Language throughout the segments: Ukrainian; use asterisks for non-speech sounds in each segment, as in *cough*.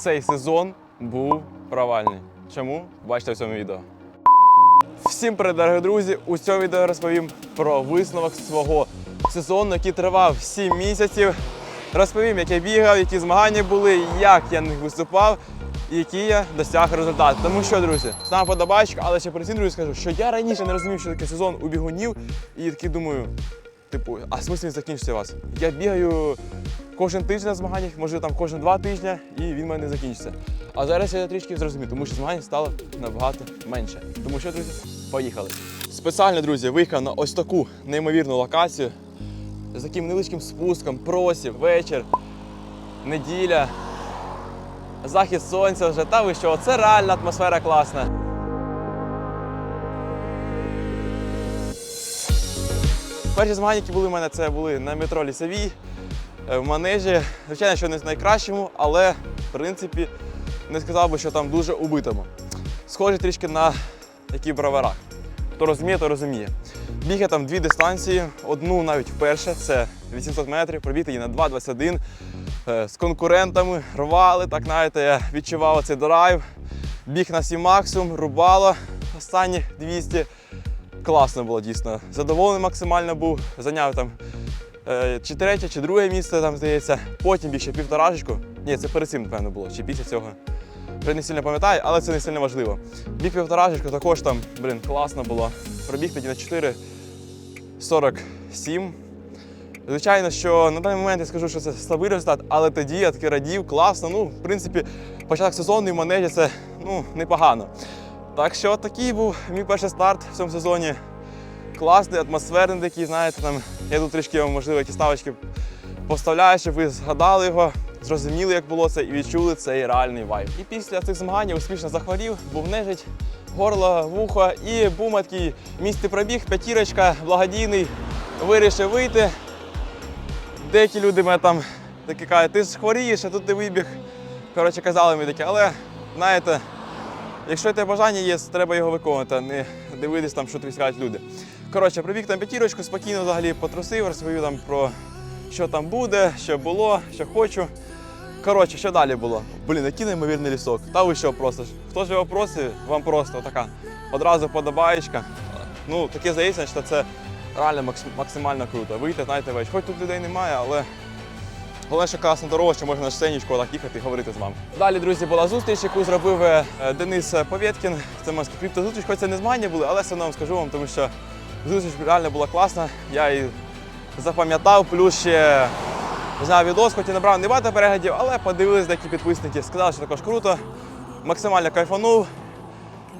цей сезон був провальний. Чому? Бачите в цьому відео. Всім привіт, дорогі друзі! У цьому відео розповім про висновок свого сезону, який тривав 7 місяців. Розповім, як я бігав, які змагання були, як я на них виступав і які я досяг результати. Тому що, друзі, сам подобачка, але ще перед цим, друзі, скажу, що я раніше не розумів, що таке сезон у бігунів, і такий думаю, типу, а смисл він закінчиться вас? Я бігаю кожен тиждень на змаганнях, може там кожен два тижні, і він в мене не закінчиться. А зараз я трішки зрозумів, тому що змагань стало набагато менше. Тому що, друзі, поїхали. Спеціально, друзі, виїхав на ось таку неймовірну локацію з таким невеличким спуском, просів, вечір, неділя, захід сонця вже. Та ви що, це реальна атмосфера класна. Перші змагання, які були в мене, це були на метро Лісовій, е, в манежі. Звичайно, що не з найкращому, але в принципі не сказав би, що там дуже убитому. Схоже трішки на які браверах. Хто розуміє, то розуміє. Біг я там дві дистанції, одну навіть вперше, це 800 метрів, пробігти її на 2,21. Е, З конкурентами рвали, так знаєте, я відчував цей драйв. Біг на свій максимум, рубало останні 200. Класно було дійсно. Задоволений максимально був. Зайняв там е, чи третє, чи друге місце, там здається. Потім біг ще півторашечку. Ні, це перед цим, напевно, було, чи після цього. Вже не сильно пам'ятаю, але це не сильно важливо. Біг півторашечку також там, блін, класно було. Пробіг тоді на 4,47. Звичайно, що на даний момент я скажу, що це слабий результат, але тоді я таки радів, класно. Ну, в принципі, початок сезону і в манежі це ну, непогано. Так що такий був мій перший старт в цьому сезоні. Класний, атмосферний такий, знаєте, там я тут трішки можливо, якісь ставочки поставляю, щоб ви згадали його, зрозуміли, як було це, і відчули цей реальний вайб. І після цих змагань я успішно захворів, був нежить, горло, вухо, і був такий місті пробіг, п'ятірочка, благодійний, вирішив вийти. Деякі люди мене там такі кажуть, ти ж хворієш, а тут ти вибіг. Коротше, казали мені таке, але знаєте, якщо те бажання є, треба його виконувати, не дивитись там, що тобі скажуть люди. Коротше, прибіг там п'ятірочку, спокійно взагалі потрусив, розповів там про що там буде, що було, що хочу. Коротше, що далі було? Блін, який неймовірний лісок. Та ви що просто? Хто ж його просить, вам просто така одразу подобаєчка. Ну, таке здається, що це реально максимально круто. Вийти, знаєте, вечір. Хоч тут людей немає, але Головне, що класна дорога, що можна на сценічку так їхати і говорити з вами. Далі, друзі, була зустріч, яку зробив е, Денис Повєткін. Це можна криптозустріч, хоч це не змагання були, але все одно вам скажу вам, тому що зустріч реально була класна. Я її запам'ятав, плюс ще зняв відос, хоч і набрав небагато переглядів, але подивились деякі підписники, сказали, що також круто. Максимально кайфанув.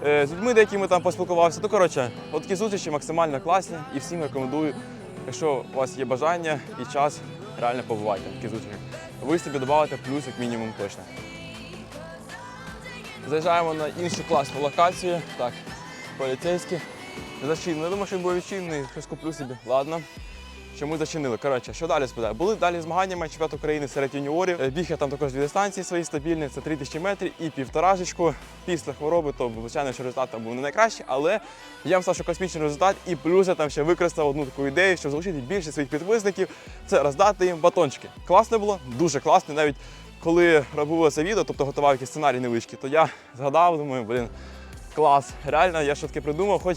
Е, З людьми, деякими там поспілкувався. Ну, коротше, от такі зустрічі максимально класні і всім рекомендую, якщо у вас є бажання і час, реально побувати на таких зустрічах. Ви собі додавите плюс як мінімум точно. Заїжджаємо на іншу класну локацію. Так, поліцейські. Зачинено. Я думаю, що він був відчинений, щось куплю собі. Ладно. Чому зачинили? Коротше, що далі спитаю? Були далі змагання чемпіонат України серед юніорів. Е, Біг я там також дві дистанції свої стабільні, це 3000 метрів і півторашечку. Після хвороби, то звичайно, що результат там був не найкращий, але я вам сказав, що космічний результат, і плюс я там ще використав одну таку ідею, щоб залучити більше своїх підписників, це роздати їм батончики. Класно було, дуже класно. Навіть коли робив це відео, тобто готував якийсь сценарій невеличкий, то я згадав, думаю, блін, клас. Реально, я що таке придумав, хоч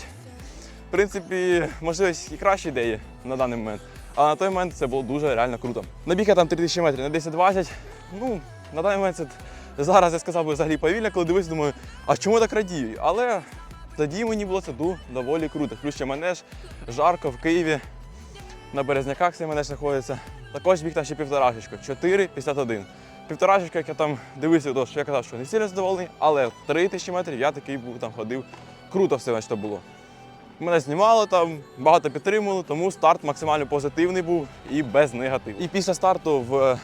принципі, можливо, і кращі ідеї на даний момент. Але на той момент це було дуже реально круто. Набіг я там 3000 метрів на 10-20. Ну, на даний момент це зараз я сказав би взагалі повільно, коли дивився, думаю, а чому так радію? Але тоді мені було це доволі круто. Плюс ще манеж, жарко в Києві. На Березняках цей манеж знаходиться. Також біг там ще півторашечку, 4,51. Півторашечка, як я там дивився, то, що я казав, що не сильно задоволений, але 3000 метрів я такий був там ходив. Круто все значить, було. Мене знімало там, багато підтримували, тому старт максимально позитивний був і без негативу. І після старту в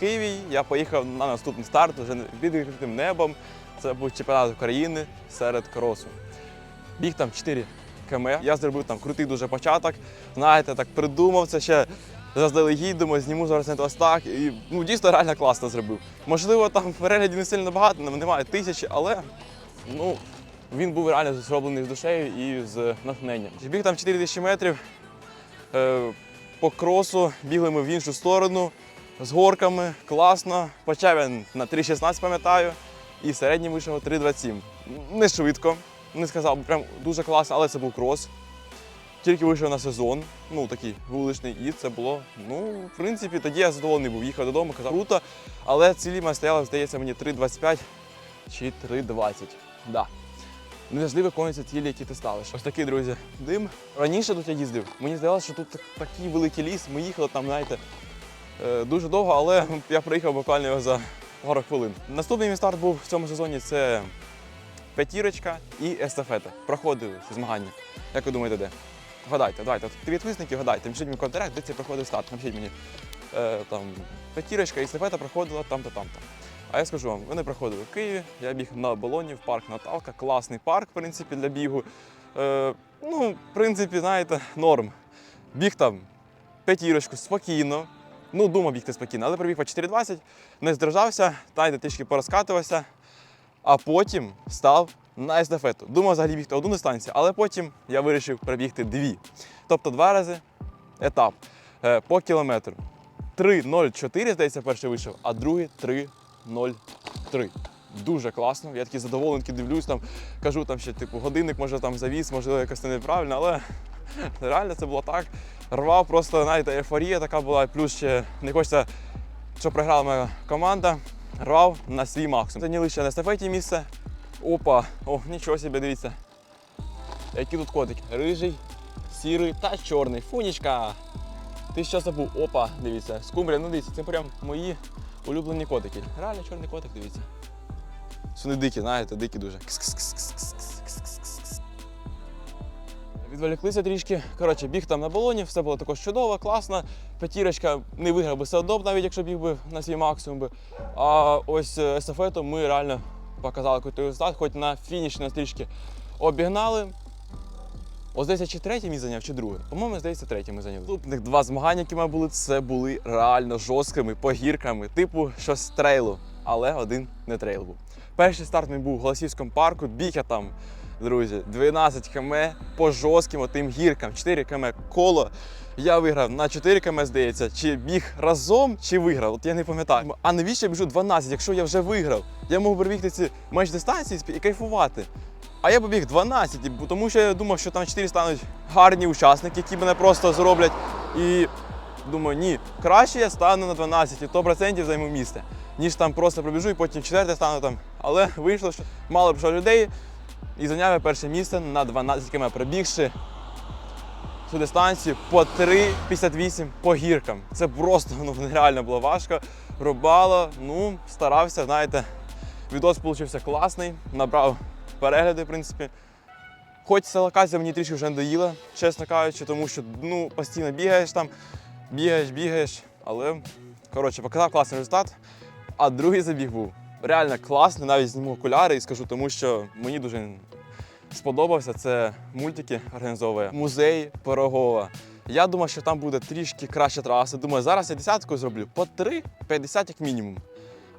Києві я поїхав на наступний старт вже під відкритим небом. Це був чемпіонат України серед кросу. Біг там 4 км. Я зробив там крутий дуже початок. Знаєте, так придумав це ще заздалегідь, думаю, зніму зараз на так. І ну, дійсно реально класно зробив. Можливо, там переглядів не сильно багато, немає тисячі, але ну, він був реально зроблений з душею і з натхненням. Біг там 4000 метрів. Е, по кросу бігли ми в іншу сторону. з горками, класно. Почав я на 3.16, пам'ятаю, і середній вийшов 3.27. Не швидко, не сказав, прям дуже класно, але це був крос. Тільки вийшов на сезон, ну такий вуличний, і це було, ну, в принципі, тоді я задоволений був. Їхав додому, казав, круто, але цілі мене стояли, здається, мені 3.25 чи 3.20. Да. Не завжди виконуються цілі, які ти ставиш. Ось такий, друзі, дим. Раніше тут я їздив. Мені здавалося, що тут такий великий ліс. Ми їхали там, знаєте, е, дуже довго, але я приїхав буквально його за пару хвилин. Наступний мій старт був в цьому сезоні це п'ятірочка і естафета. Проходили ці змагання. Як ви думаєте, де? Гадайте, давайте. От підписники, гадайте. Пишіть мені в коментарях, де це проходив старт. Напишіть мені е, там п'ятірочка і естафета проходила там-то, там-то. А я скажу вам, вони проходили в Києві. Я біг на Болоні, в парк Наталка. Класний парк, в принципі, для бігу. Е, ну, в принципі, знаєте, норм. Біг там п'ятірочку, спокійно. Ну, думав бігти спокійно, але прибіг по 4.20, не здержався, знаєте, трішки порозкатувався, а потім став на естафету. Думав взагалі бігти одну дистанцію, але потім я вирішив пробігти дві. Тобто два рази етап е, по кілометру. 3.04, здається, перший вийшов, а другий 3.03. Дуже класно. Я такий задоволений, такий дивлюсь, там кажу, там ще типу годинник, може там завіс, можливо, якось неправильно, але *laughs* реально це було так. Рвав просто, знаєте, ейфорія така була, плюс ще не хочеться, щоб програла моя команда. Рвав на свій максимум. Зайняли ще на естафеті місце. Опа, о, нічого собі, дивіться. Які тут котики? Рижий, сірий та чорний. Фунічка. Ти що забув? Опа, дивіться, скумбрія, ну дивіться, це прям мої улюблені котики. Реально чорний котик, дивіться. Вони дикі, знаєте, дикі дуже. Відволіклися трішки. Коротше, біг там на балоні, все було також чудово, класно. П'ятірочка не виграв би все одно, навіть якщо біг би на свій максимум. Би. А ось е, естафету ми реально показали крутий результат, хоч на фініші нас трішки обігнали. Ось здається, чи третє мій зайняв, чи друге. По-моєму, здається, третє ми зайняли. Наступних два змагання, які ми були, це були реально жорсткими погірками, типу щось трейлу, але один не трейл був. Перший старт мій був в Голосівському парку, я там, друзі, 12 км по жорстким отим гіркам, 4 км коло. Я виграв на 4 км, здається, чи біг разом, чи виграв. От я не пам'ятаю. А навіщо я біжу 12, якщо я вже виграв? Я можу пробігти ці менш дистанції і кайфувати. А я побіг 12, бо- тому що я думав, що там 4 стануть гарні учасники, які мене просто зроблять. І думаю, ні, краще я стану на 12 і 100% займу місце, ніж там просто пробіжу і потім четверте стану там. Але вийшло, що мало прийшло людей і зайняв я перше місце на 12 км, пробігши цю дистанцію по 3,58 по гіркам. Це просто ну, нереально було важко. Рубало, ну, старався, знаєте, відос вийшов класний, набрав перегляди, в принципі. Хоч ця локація мені трішки вже надоїла, чесно кажучи, тому що ну, постійно бігаєш там, бігаєш, бігаєш. Але, коротше, показав класний результат. А другий забіг був реально класний, навіть зніму окуляри і скажу, тому що мені дуже сподобався. Це мультики організовує музей Пирогова. Я думав, що там буде трішки краща траса. Думаю, зараз я десятку зроблю по 3,50 як мінімум.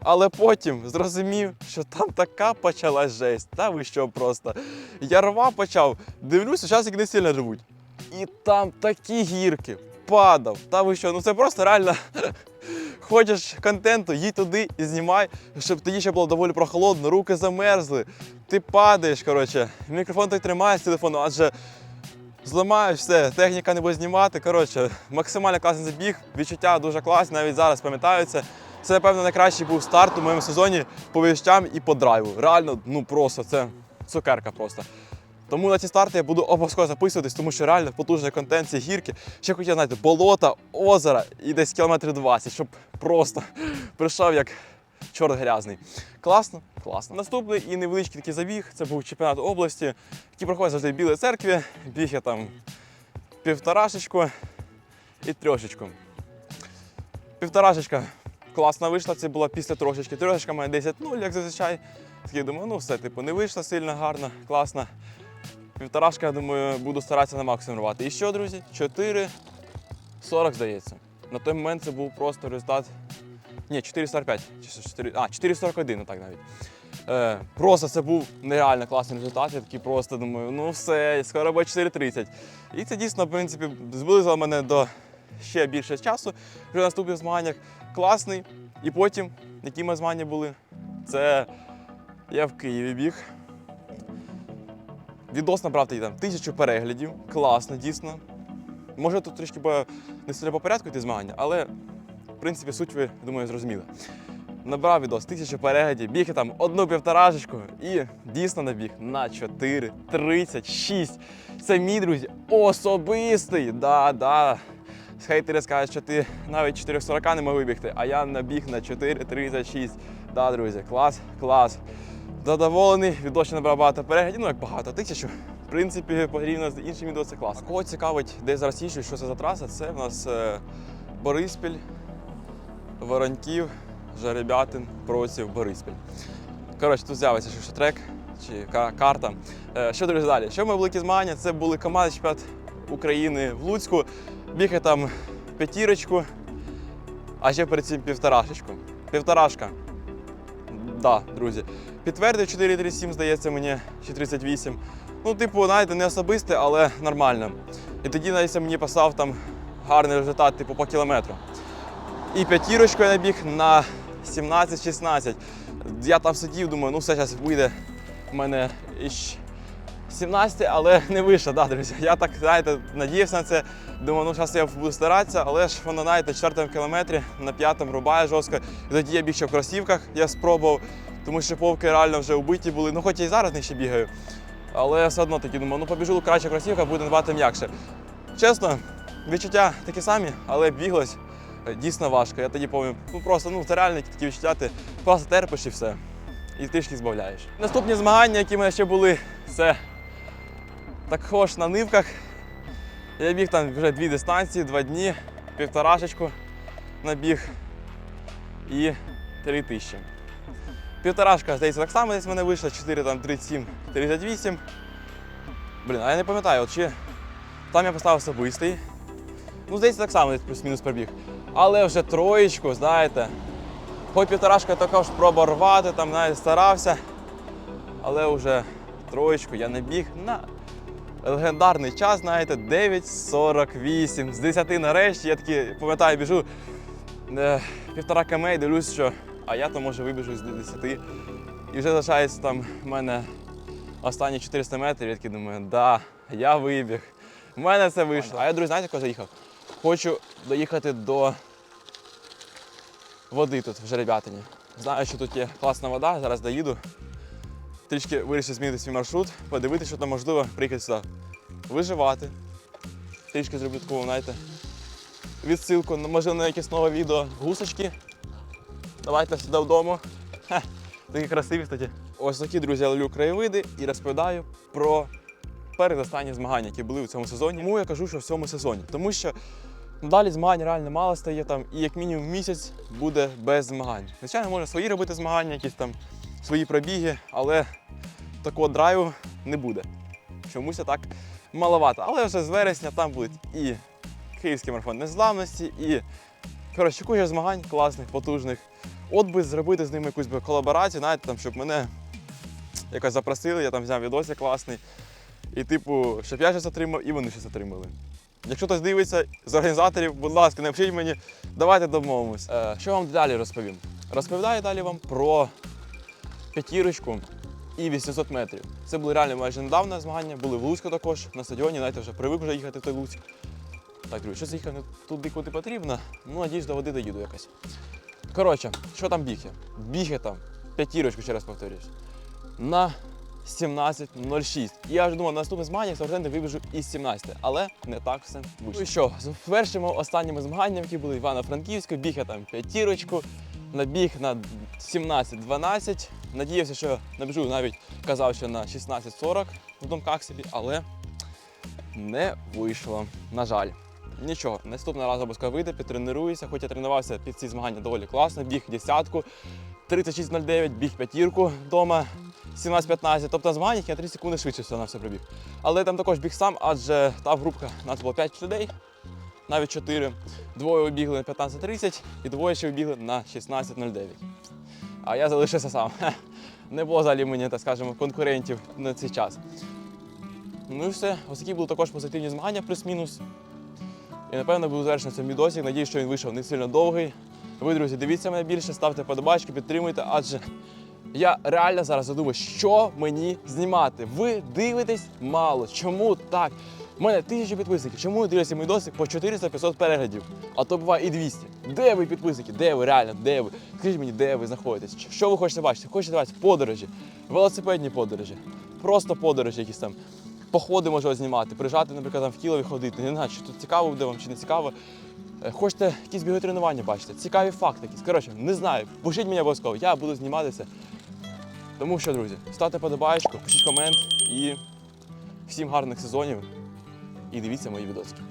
Але потім зрозумів, що там така почалась жесть. Та ви що просто. Я рвав почав, дивлюся, зараз як не сильно рвуть. І там такі гірки, падав. Та ви що, ну це просто реально. *laughs* Хочеш контенту, їдь туди і знімай, щоб тоді ще було доволі прохолодно, руки замерзли. Ти падаєш, коротше, мікрофон так тримає з телефону, адже зламаєш все, техніка не буде знімати. Коротше, максимально класний забіг, відчуття дуже класні, навіть зараз пам'ятаються. Це, напевно, найкращий був старт у моєму сезоні по віщам і по драйву. Реально, ну просто це цукерка просто. Тому на ці старти я буду обов'язково записуватись, тому що реально потужний контент, гірки. Ще хотів, знаєте, болота, озера і десь кілометрів 20, щоб просто *laughs* прийшов як чорт грязний. Класно, класно. Наступний і невеличкий такий забіг. Це був чемпіонат області, який проходить завжди в Білій церкві. Біг я там півторашечку і трьошечку. Півторашечка класна вийшла, це була після трошечки. Трошечка має 10-0, як зазвичай. Такий думаю, ну все, типу, не вийшло сильно, гарно, класно. Півторашка, я думаю, буду старатися на максимум рвати. І що, друзі? 4,40 здається. На той момент це був просто результат. Ні, 4,45. 4... А, 4,41, так навіть. Е, просто це був нереально класний результат. Я такий просто думаю, ну все, скоро буде 4,30. І це дійсно, в принципі, зблизило мене до ще більше часу вже наступних змаганнях. Класний. І потім, які ми змагання були, це я в Києві біг. Відос набрав тоді там тисячу переглядів. Класно, дійсно. Може тут трішки не сильно по порядку ті змагання, але в принципі суть ви, думаю, зрозуміли. Набрав відос, тисячу переглядів, біг я там одну півторашечку і дійсно набіг на 4.36. Це мій друзі особистий. Да, да. Хейтери скажуть, що ти навіть 4.40 не мог вибігти, а я набіг на 4.36. Да, друзі, клас, клас. Задоволений, відос ще набрав багато переглядів, ну як багато, тисячу. В принципі, порівняно з іншими відео клас. А Кого цікавить, де зараз їжджу, що це за траса, це в нас е, Бориспіль, Вороньків, Жеребятин, Проців, Бориспіль. Коротше, тут з'явиться що трек чи карта. Е, Що друзі далі? Що ми великі змагання? Це були команди чемпіонат України в Луцьку. Бігає там п'ятірочку, а ще перед цим півторашечку. Півторашка. Да, друзі. Підтвердив 4,37, здається мені, чи 38. Ну, типу, знаєте, не особисте, але нормально. І тоді навіть мені писав там гарний результат, типу, по кілометру. І п'ятірочку я набіг на 17-16. Я там сидів, думаю, ну все, зараз вийде в мене іщ 17, але не вийшло, да, друзі. Я так, знаєте, надіявся на це. Думаю, ну зараз я буду старатися, але ж воно, знаєте, в четвертому кілометрі на п'ятому рубає жорстко. І тоді я біг ще в кросівках, я спробував, тому що повки реально вже убиті були. Ну, хоч я і зараз не ще бігаю. Але все одно таки думаю, ну побіжу краще в кросівках, буде набагато м'якше. Чесно, відчуття такі самі, але біглось е, дійсно важко. Я тоді пам'ятаю, ну просто ну це реально такі відчуття, ти просто терпиш і все. І трішки збавляєш. Наступні змагання, які в мене ще були, це також на нивках. Я біг там вже дві дистанції, два дні, півторашечку набіг і три тисячі. Півторашка, здається, так само десь в мене вийшло, 4 там 37, 38. Блін, а я не пам'ятаю, от чи там я поставив особистий. Ну, здається, так само десь плюс-мінус пробіг. Але вже троєчку, знаєте. Хоч півторашка також пробував рвати, там навіть старався. Але вже троєчку я не біг на легендарний час, знаєте, 9.48. З 10 нарешті я такий, пам'ятаю, біжу е, півтора км і дивлюсь, що а я то може вибіжу з 10. І вже залишається там в мене останні 400 метрів. Я такий думаю, да, я вибіг. У мене це вийшло. А я, друзі, знаєте, куди заїхав? Хочу доїхати до води тут, в Жеребятині. Знаю, що тут є класна вода, зараз доїду. Трішки вирішив змінити свій маршрут, подивитися, що там можливо приїхати сюди. Виживати. Трішки зроблю таку, знаєте, відсилку, на- можливо, на якесь нове відео. Гусочки. Давайте сюди вдома. Ха, такі красиві, кстати. Ось такі, друзі, я ловлю краєвиди і розповідаю про передостанні змагання, які були у цьому сезоні. Тому я кажу, що в цьому сезоні. Тому що далі змагань реально мало стає там, і як мінімум місяць буде без змагань. Звичайно, можна свої робити змагання, якісь там свої пробіги, але такого драйву не буде. Чомусь так маловато. Але вже з вересня там будуть і Київський марафон незламності, і коротше, куча змагань класних, потужних. От би зробити з ними якусь би колаборацію, знаєте, там, щоб мене якось запросили, я там взяв відосик класний. І, типу, щоб я щось отримав, і вони щось отримали. Якщо хтось дивиться з організаторів, будь ласка, напишіть мені, давайте домовимось. Е, що вам далі розповім? Розповідаю далі вам про п'ятірочку і 800 метрів. Це були реально майже недавно змагання, були в Луцьку також, на стадіоні, знаєте, вже привик вже їхати в той Луцьк. Так, друзі, їхати не туди, куди потрібно. Ну, надіюсь, до води доїду якось. Коротше, що там біг я? Біг я там, п'ятірочку, ще раз повторюсь, на 17.06. І я вже думав, на наступне змагання завжди вибіжу із 17, але не так все вийшло. Ну і що, з першими останніми змаганнями, які були Івано-Франківську, біг я там п'ятірочку, набіг на 17.12. Надіявся, що набіжу, навіть казав, що на 16.40 в думках собі, але не вийшло. На жаль. Нічого, наступного разу обов'язково вийде, підтренуюся, хоч я тренувався під ці змагання доволі класно, біг десятку, 36.09, біг п'ятірку вдома, 17.15. Тобто на змаганнях я 3 секунди швидше все на все пробіг. Але там також біг сам, адже та групка, нас було 5 людей, навіть 4. Двоє вибігли на 15.30 і двоє ще вибігли на 16.09. А я залишився сам. *laughs* Не було взагалі мені, так скажемо, конкурентів на цей час. Ну і все. Ось такі були також позитивні змагання, плюс-мінус. І напевно буду завершено цей відосик. Надіюсь, що він вийшов не сильно довгий. Ви, друзі, дивіться мене більше, ставте подобачки, підтримуйте, адже я реально зараз задумав, що мені знімати. Ви дивитесь мало. Чому так? У мене тисячі підписників. Чому дивляться мій досвід по 400-500 переглядів? А то буває і 200. Де ви підписники? Де ви реально? Де ви? Скажіть мені, де ви знаходитесь? Що- ви хочете бачити? Хочете бачити подорожі, велосипедні подорожі, просто подорожі якісь там. Походи можу знімати, приїжджати, наприклад, там в Кілові ходити. Не знаю, чи тут цікаво буде вам чи не цікаво. Е, Хочете якісь бігові тренування бачити, цікаві факти якісь. Коротше, не знаю. Пишіть мені обов'язково, я буду зніматися. Тому що, друзі, ставте подобаєчку, пишіть комент і всім гарних сезонів і дивіться мої відоски.